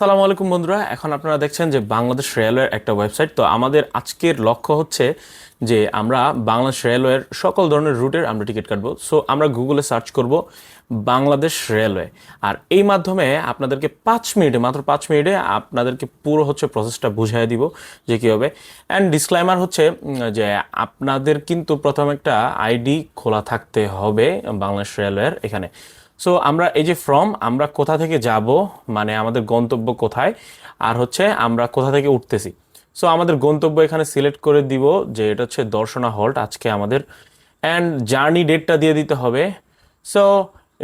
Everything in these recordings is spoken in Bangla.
সালামু আলাইকুম বন্ধুরা, এখন আপনারা দেখছেন যে বাংলাদেশ রেলওয়ের একটা ওয়েবসাইট। তো আমাদের আজকের লক্ষ্য হচ্ছে যে আমরা বাংলাদেশ রেলওয়ের সকল ধরনের রুটের আমরা টিকিট কাটবো। সো আমরা গুগলে সার্চ করব বাংলাদেশ রেলওয়ে। আর এই মাধ্যমে আপনাদেরকে পাঁচ মিনিটে, মাত্র পাঁচ মিনিটে আপনাদেরকে পুরো হচ্ছে প্রসেসটা বুঝিয়ে দিব যে কীভাবে অ্যান্ড ডিসক্লাইমার হচ্ছে যে আপনাদের কিন্তু প্রথম একটা আইডি খোলা থাকতে হবে বাংলাদেশ রেলওয়ের এখানে। সো আমরা এই যে ফ্রম আমরা কোথা থেকে যাব মানে আমাদের গন্তব্য কোথায়, আর হচ্ছে আমরা কোথা থেকে উঠতেছি। সো আমাদের গন্তব্য এখানে সিলেক্ট করে দিব যে এটা হচ্ছে দর্শনা হল্ট আজকে আমাদের অ্যান্ড জার্নি ডেটটা দিয়ে দিতে হবে। সো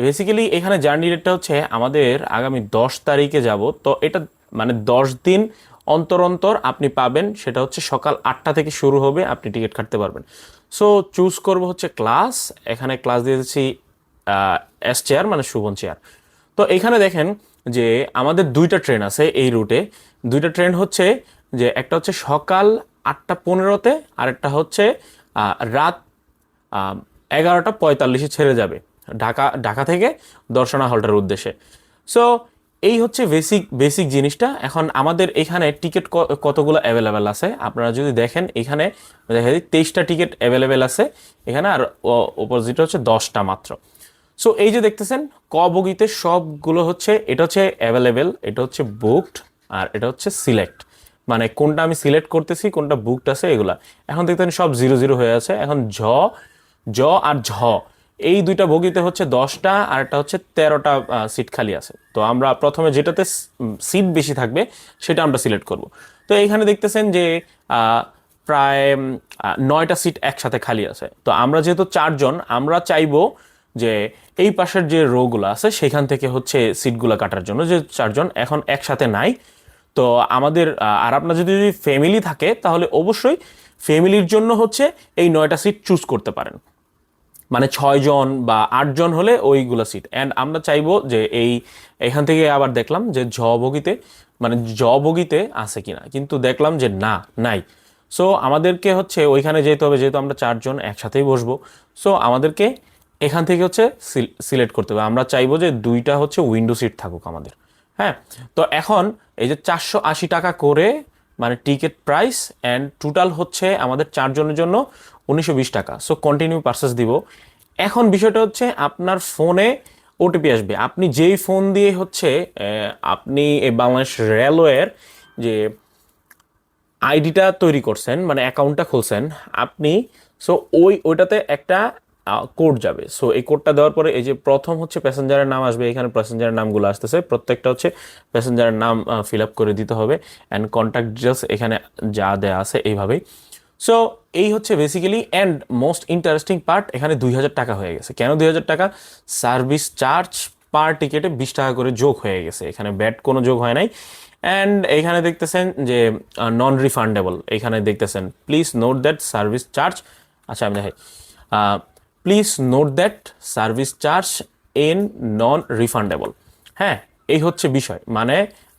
বেসিক্যালি এখানে জার্নি ডেটটা হচ্ছে আমাদের আগামী দশ তারিখে যাব। তো এটা মানে দশ দিন অন্তর অন্তর আপনি পাবেন, সেটা হচ্ছে সকাল আটটা থেকে শুরু হবে, আপনি টিকিট কাটতে পারবেন। সো চুজ করব হচ্ছে ক্লাস এখানে ক্লাস দিয়ে দিচ্ছি এস চেয়ার মানে সুবন চেয়ার তো এখানে দেখেন যে আমাদের দুইটা ট্রেন আছে এই রুটে দুইটা ট্রেন হচ্ছে যে একটা হচ্ছে সকাল আটটা পনেরোতে আর একটা হচ্ছে রাত এগারোটা পঁয়তাল্লিশে ছেড়ে যাবে ঢাকা ঢাকা থেকে দর্শনা হলটার উদ্দেশ্যে। সো এই হচ্ছে বেসিক বেসিক জিনিসটা। এখন আমাদের এখানে টিকিট কতগুলো অ্যাভেলেবেল আছে? আপনারা যদি দেখেন, এখানে দেখা যায় তেইশটা টিকিট অ্যাভেলেবেল আছে। এখানে আর অপোজিট হচ্ছে দশটা মাত্র। সো এই যে দেখতেছেন, ক বগিতে সবগুলো হচ্ছে, এটা হচ্ছে অ্যাভেলেবেল এটা হচ্ছে বুকড আর এটা হচ্ছে সিলেক্ট মানে কোনটা আমি সিলেক্ট করতেছি, কোনটা বুকড আছে, এগুলা। এখন দেখতেন সব জিরো জিরো হয়ে আছে। এখন ঝ জ আর ঝ। এই দুইটা বগিতে হচ্ছে দশটা, আর একটা হচ্ছে তেরোটা সিট খালি আছে। তো আমরা প্রথমে যেটাতে সিট বেশি থাকবে, সেটা আমরা সিলেক্ট করব। তো এইখানে দেখতেছেন যে প্রায় নয়টা সিট একসাথে খালি আছে। তো আমরা যেহেতু চারজন, আমরা চাইব যে এই পাশের যে রোগুলো আছে, সেখান থেকে হচ্ছে সিটগুলো কাটার জন্য যে চারজন এখন একসাথে নাই। তো আমাদের আর আপনার যদি যদি ফ্যামিলি থাকে, তাহলে অবশ্যই ফ্যামিলির জন্য হচ্ছে এই নয়টা সিট চুজ করতে পারেন। মানে ছয়জন বা আটজন হলে ওইগুলো সিট অ্যান্ড আমরা চাইব যে এই, এখান থেকে আবার দেখলাম যে ঝ বগিতে মানে জ বগিতে আছে কিনা। কিন্তু দেখলাম যে না, নাই। সো আমাদেরকে হচ্ছে ওইখানে যেতে হবে, যেহেতু আমরা চারজন একসাথেই বসবো। সো আমাদেরকে এখান থেকে হচ্ছে সিলেক্ট করতে হবে। আমরা চাইব যে দুইটা হচ্ছে উইন্ডো সিট থাকুক আমাদের। হ্যাঁ? তো এখন এই যে চারশো আশি টাকা করে মানে টিকিট প্রাইস অ্যান্ড টোটাল হচ্ছে আমাদের চারজনের জন্য উনিশশো বিশ টাকা। সো কন্টিনিউ পার্সেস দিব। এখন বিষয়টা হচ্ছে আপনার ফোনে ওটিপি আসবে। আপনি যেই ফোন দিয়ে হচ্ছে আপনি এই বাংলাদেশ রেলওয়ের যে আইডিটা তৈরি করছেন মানে অ্যাকাউন্টটা খুলছেন, আপনি সো ওই, ওইটাতে একটা কোড যাবে। সো এই কোডটা দেওয়ার পরে এই যে প্রথম হচ্ছে প্যাসেঞ্জারের নাম আসবে, এখানে প্যাসেঞ্জারের নামগুলো আসতেছে। প্রত্যেকটা হচ্ছে প্যাসেঞ্জারের নাম ফিল আপ করে দিতে হবে অ্যান্ড কন্ট্যাক্ট ডিটেলস এখানে যা দেয়া আছে এইভাবেই। সো এই হচ্ছে basically and most interesting part এখানে দুই হাজার টাকা হয়ে গেছে। কেন দুই হাজার টাকা? সার্ভিস চার্জ পার টিকেটে বিশ টাকা করে যোগ হয়ে গেছে। এখানে ব্যাট কোনো যোগ হয় নাই। অ্যান্ড এখানে দেখতেছেন যে নন রিফান্ডেবল এখানে দেখতেছেন। Please note that service charge আচ্ছা আমি দেখাই। Please note that service charge and non refundable হ্যাঁ এই হচ্ছে বিষয়। মানে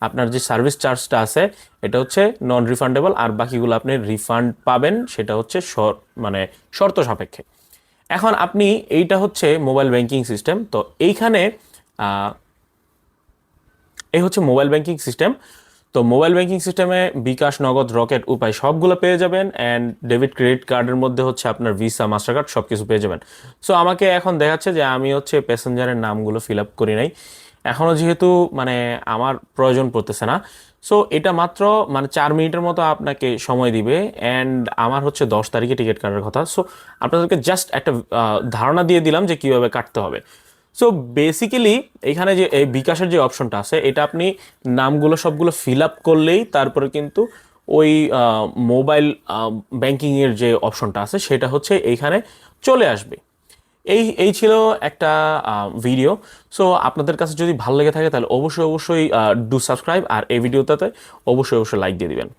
আপনার যে সার্ভিস চার্জটা আছে, এটা হচ্ছে নন রিফান্ডেবল আর বাকিগুলো আপনি রিফান্ড পাবেন, সেটা হচ্ছে মানে শর্ত সাপেক্ষে। এখন আপনি এইটা হচ্ছে মোবাইল ব্যাংকিং সিস্টেম তো এইখানে এই হচ্ছে মোবাইল ব্যাংকিং সিস্টেম তো মোবাইল ব্যাংকিং সিস্টেমে বিকাশ, নগদ, রকেট উপায় সবগুলো পেয়ে যাবেন অ্যান্ড ডেবিট ক্রেডিট কার্ডের মধ্যে হচ্ছে আপনার ভিসা মাস্টার কার্ড সব কিছু পেয়ে যাবেন। সো আমাকে এখন দেখাচ্ছে যে আমি হচ্ছে প্যাসেঞ্জারের নামগুলো ফিল আপ করি নাই। এখনও যেহেতু মানে আমার প্রয়োজন পড়তেছে না। সো এটা মাত্র মানে চার মিনিটের মতো আপনাকে সময় দিবে অ্যান্ড আমার হচ্ছে দশ তারিখে টিকিট কাটার কথা। সো আপনাদেরকে জাস্ট একটা ধারণা দিয়ে দিলাম যে কীভাবে কাটতে হবে। সো বেসিক্যালি এখানে যে, এই বিকাশের যে অপশনটা আছে, এটা আপনি নামগুলো সবগুলো ফিল আপ করলেই তারপরে কিন্তু ওই মোবাইল ব্যাংকিংয়ের যে অপশনটা আছে, সেটা হচ্ছে এইখানে চলে আসবে। এই এই ছিল একটা ভিডিও সো আপনাদের কাছে যদি ভালো লেগে থাকে, তাহলে অবশ্যই অবশ্যই ডু সাবস্ক্রাইব আর এই ভিডিওটাতে অবশ্যই অবশ্যই লাইক দিয়ে দিবেন।